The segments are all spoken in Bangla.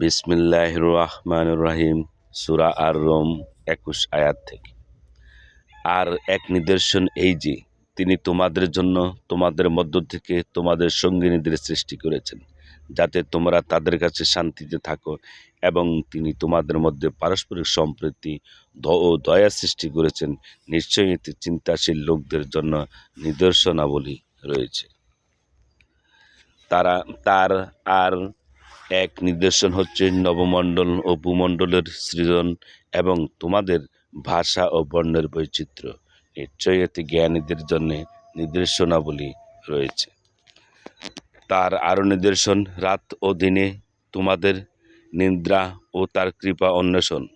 বিসমিল্লাহ রহমান রাহিম সুরা আর রোম একুশ আয়াত থেকে। আর এক নিদর্শন এই যে, তিনি তোমাদের জন্য তোমাদের মধ্য থেকে তোমাদের সঙ্গিনীদের সৃষ্টি করেছেন, যাতে তোমরা তাদের কাছে শান্তিতে থাকো এবং তিনি তোমাদের মধ্যে পারস্পরিক সম্প্রীতি ও দয়া সৃষ্টি করেছেন। নিশ্চয়ই এতে চিন্তাশীল লোকদের জন্য নিদর্শনাবলী রয়েছে। তারা তার আর এক নিদর্শন হচ্ছে নবমণ্ডল ও ভূমণ্ডলের সৃজন এবং তোমাদের ভাষা ও বর্ণের বৈচিত্র্য। নিশ্চয়ই এতে জ্ঞানীদের জন্য নির্দেশনাবলী রয়েছে। তার আরও নিদর্শন, রাত ও দিনে তোমাদের নিদ্রা ও তার কৃপা অন্বেষণ।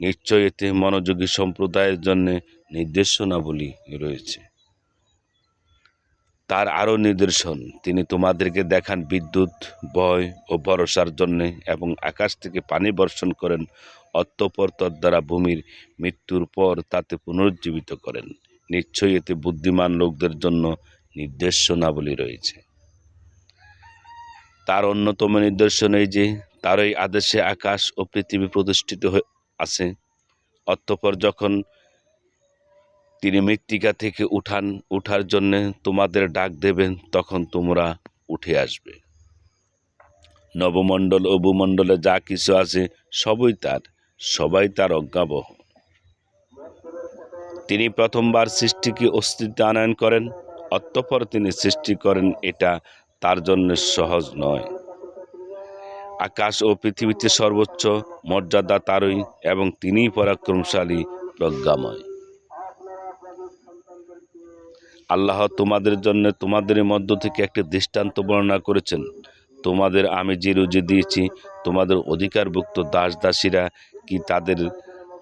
নিশ্চয় এতে মনোযোগী সম্প্রদায়ের জন্য নির্দেশনাবলী রয়েছে। তার আরও নিদর্শন। তিনি তোমাদেরকে দেখান বিদ্যুৎ, ভয় ও ভরসার জন্যে এবং আকাশ থেকে পানি বর্ষণ করেন অতঃপর তদ্বারা ভূমির মৃত্যুর পর তাতে পুনরুজ্জীবিত করেন। নিশ্চয়ই এতে বুদ্ধিমান লোকদের জন্য নির্দেশনাবলী রয়েছে। তার অন্যতম নিদর্শন এই যে, তার তারই আদেশে আকাশ ও পৃথিবী প্রতিষ্ঠিত হয়ে আছে। অতঃপর যখন তিনি মৃত্তিকা থেকে উঠান, উঠার জন্য তোমাদের ডাক দেবেন, তখন তোমরা উঠে আসবে। নবমণ্ডল ও ভূমণ্ডলে যা কিছু আছে সবই তার, সবাই তার অজ্ঞাবহ। তিনি প্রথমবার সৃষ্টিকে অস্তিত্ব আনয়ন করেন, অতঃপর তিনি সৃষ্টি করেন এটা তার জন্য সহজ নয়। আকাশ ও পৃথিবীতে সর্বোচ্চ মর্যাদা তারই এবং তিনিই পরাক্রমশালী প্রজ্ঞাময়। আল্লাহ তোমাদের জন্য তোমাদের মধ্য থেকে একটি দৃষ্টান্ত বর্ণনা করেছেন। তোমাদের আমি যে রুজি দিয়েছি, তোমাদের অধিকারভুক্ত দাস দাসীরা কি তাদের,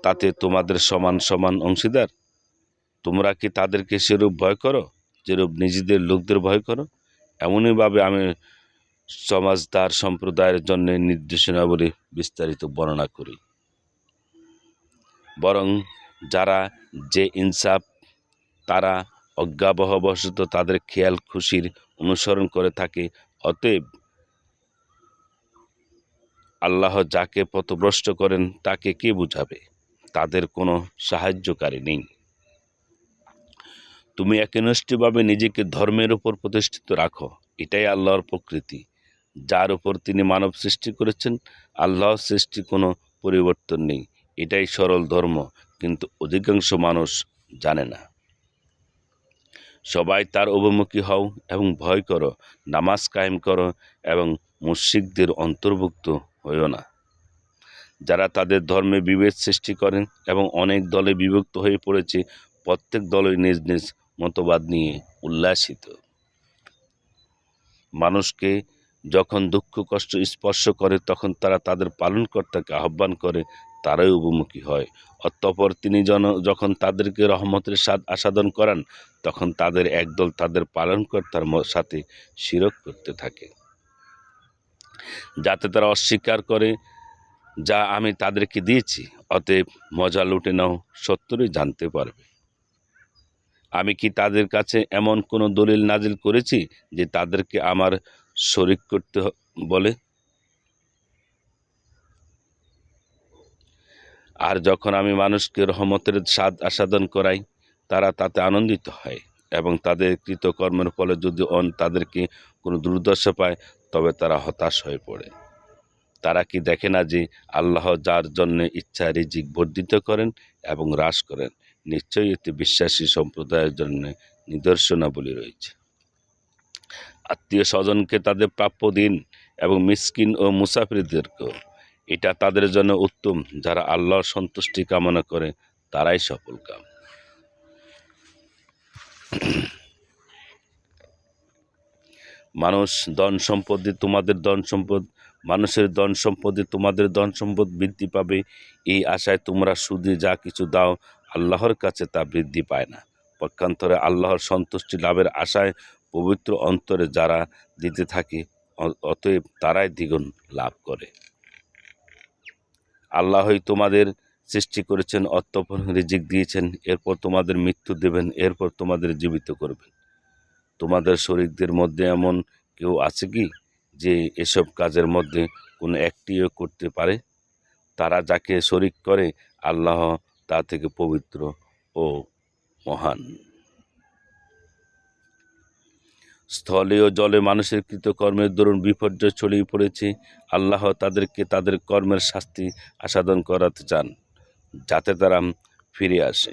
তাতে তোমাদের সমান সমান অংশীদার? তোমরা কি তাদেরকে সেরূপ ভয় করো, যেরূপ নিজেদের লোকদের ভয় করো? এমনইভাবে আমি সমাজদার সম্প্রদায়ের জন্য নির্দেশনাবলী বিস্তারিত বর্ণনা করি। বরং যারা যে ইনসাফ, তারা অজ্ঞাবহবশত তাদের খেয়াল খুশির অনুসরণ করে থাকে, অতএব আল্লাহ যাকে পথভ্রষ্ট করেন, তাকে কে বুঝাবে? তাদের কোনো সাহায্যকারী নেই। তুমি একনিষ্ঠভাবে নিজেকে ধর্মের উপর প্রতিষ্ঠিত রাখো, এটাই আল্লাহর প্রকৃতি। যার উপর তিনি মানব সৃষ্টি করেছেন আল্লাহ সৃষ্টি কোনো পরিবর্তন নেই। এটাই সরল ধর্ম, কিন্তু অধিকাংশ মানুষ জানে না। সবাই তার অভিমুখী হও এবং ভয় করো, নামাজ কায়েম করো এবং মুশিকদের অন্তর্ভুক্ত হইও না। যারা তাদের ধর্মে বিভেদ সৃষ্টি করেন এবং অনেক দলে বিভক্ত হয়ে পড়েছে, প্রত্যেক দলই নিজ নিজ মতবাদ নিয়ে উল্লাসিত। মানুষকে যখন দুঃখ কষ্ট স্পর্শ করে, তখন তারা তাদের পালনকর্তাকে আহ্বান করে তারাই উপমুখী হয়। অতঃপর তিনি জন, যখন তাদেরকে রহমতের স্বাদ আস্বাদন করান, তখন তাদের একদল তাদের পালনকর্তার সাথে শিরক করতে থাকে। যাতে তারা অস্বীকার করে, যা আমি তাদেরকে দিয়েছি, অতএব মজা লুটে নাও, সত্যরই জানতে পারবে। আমি কি তাদের কাছে এমন কোনো দলিল নাজিল করেছি, যে তাদেরকে আমার শরিক করতে বলে? আর যখন আমি মানুষকে রহমতের স্বাদ আস্বাদন করাই, তারা তাতে আনন্দিত হয় এবং তাদের কৃতকর্মের ফলে যদি অন তাদেরকে কোনো দুর্দশা পায়, তবে তারা হতাশ হয়ে পড়ে। তারা কি দেখে না যে আল্লাহ যার জন্য ইচ্ছা রিজিক বর্ধিত করেন এবং হ্রাস করেন, নিশ্চয়ই এতে বিশ্বাসী সম্প্রদায়ের জন্য নিদর্শনাবলী রয়েছে। আত্মীয় স্বজনকে তাদের প্রাপ্য দিন এবং মিসকিন ও মুসাফিরদেরকেও এটা তাদের জন্য উত্তম। যারা আল্লাহর সন্তুষ্টি কামনা করে, তারাই সফল কাম। মানুষ ধন সম্পদে তোমাদের ধন সম্পদ, মানুষের ধন সম্পদে তোমাদের ধন সম্পদ বৃদ্ধি পাবে। এই আশায় তোমরা সুদে যা কিছু দাও, আল্লাহর কাছে তা বৃদ্ধি পায় না। পক্ষান্তরে আল্লাহর সন্তুষ্টি লাভের আশায় পবিত্র অন্তরে যারা দিতে থাকে অতএব তারাই দ্বিগুণ লাভ করে। আল্লাহই তোমাদের সৃষ্টি করেছেন, অতঃপর রিজিক দিয়েছেন, এরপর তোমাদের মৃত্যু দেবেন, এরপর তোমাদের জীবিত করবেন। তোমাদের শরীরদের মধ্যে এমন কেউ আছে কি, যে এসব কাজের মধ্যে কোনো একটিও করতে পারে? তারা যাকে শরিক করে, আল্লাহ তা থেকে পবিত্র ও মহান। স্থলে ও জলে মানুষের কৃতকর্মের দরুন বিপর্যয় ছড়িয়ে পড়েছে। আল্লাহ তাদেরকে তাদের কর্মের শাস্তি আসাদন করাতে চান, যাতে তারা ফিরে আসে।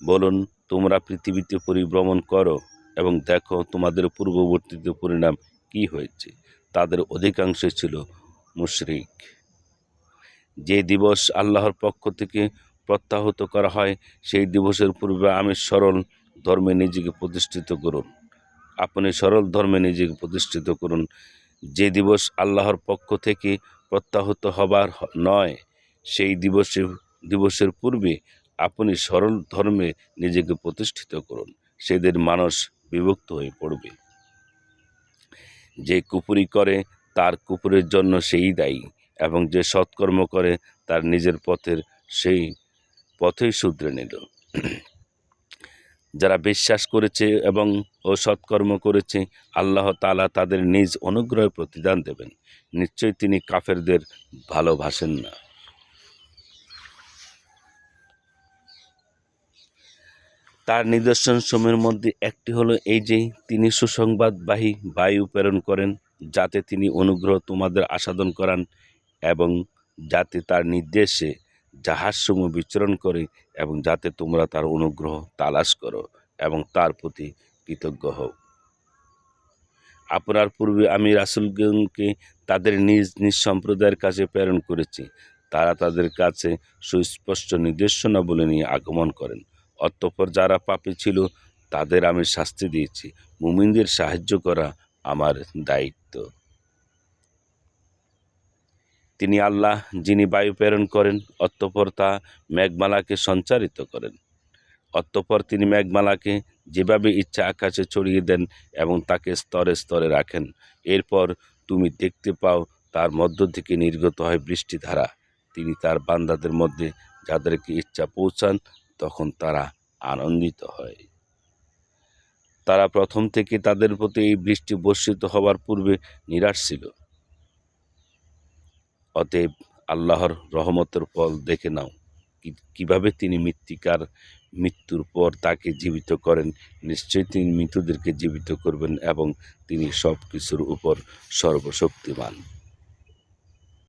বলুন, তোমরা পৃথিবীতে পরিভ্রমণ করো এবং দেখো তোমাদের পূর্ববর্তীতে পরিণাম কি হয়েছে। তাদের অধিকাংশই ছিল মুশরিক। যে দিবস আল্লাহর পক্ষ থেকে প্রত্যাহত করা হয়, সেই দিবসের পূর্বে আমি সরল ধর্মে নিজেকে প্রতিষ্ঠিত করুন। আপনি সরল ধর্মে নিজেকে প্রতিষ্ঠিত করুন। যে দিবস আল্লাহর পক্ষ থেকে প্রত্যাহত হবার নয়, সেই দিবসে, দিবসের পূর্বে আপনি সরল ধর্মে নিজেকে প্রতিষ্ঠিত করুন। সেদের মানুষ বিভক্ত হয়ে পড়বে। যে কুপুরি করে, তার কুপুরের জন্য সেই দায়ী এবং যে সৎকর্ম করে, তার নিজের পথের সেই পথেই শুধরে নিল। যারা বিশ্বাস করেছে এবং ও সৎকর্ম করেছে, আল্লাহ তাআলা তাদের নিজ অনুগ্রহের প্রতিদান দেবেন। নিশ্চয়ই তিনি কাফেরদের ভালোবাসেন না। তার নিদর্শন সমূহের মধ্যে একটি হলো এই যে, তিনি সুসংবাদবাহী বায়ু প্রেরণ করেন, যাতে তিনি অনুগ্রহ তোমাদের আসাদন করান এবং যাতে তার নির্দেশে জাহাজসমূহ বিচরণ করে এবং যাতে তোমরা তার অনুগ্রহ তালাশ করো এবং তার প্রতি কৃতজ্ঞ হও। আপনার পূর্বে আমি রাসুলগণকে তাদের নিজ নিজ সম্প্রদায়ের কাছে প্রেরণ করেছি। তারা তাদের কাছে সুস্পষ্ট নির্দেশনা বলে নিয়ে আগমন করেন। অতঃপর যারা পাপী ছিল, তাদের আমি শাস্তি দিয়েছি। মুমিনদের সাহায্য করা আমার দায়িত্ব। তিনি আল্লাহ, যিনি বায়ু প্রেরণ করেন, অতঃপর তা মেঘমালাকে সঞ্চারিত করেন। অতঃপর তিনি মেঘমালাকে যেভাবে ইচ্ছা আকাশে ছড়িয়ে দেন এবং তাকে স্তরে স্তরে রাখেন, এরপর তুমি দেখতে পাও তার মধ্য থেকে নির্গত হয় বৃষ্টিধারা। তিনি তার বান্দাদের মধ্যে যাদেরকে ইচ্ছা পৌঁছান, তখন তারা আনন্দিত হয়। তারা প্রথম থেকে তাদের প্রতি এই বৃষ্টি বর্ষিত হওয়ার পূর্বে নিরাশ ছিল। অতএব আল্লাহর রহমতের ফল দেখে নাও। কীভাবে তিনি মৃত্তিকার মৃত্যুর পর তাকে জীবিত করেন? নিশ্চয়ই তিনি মৃতদেরকে জীবিত করবেন এবং তিনি সব কিছুর উপর সর্বশক্তিমান।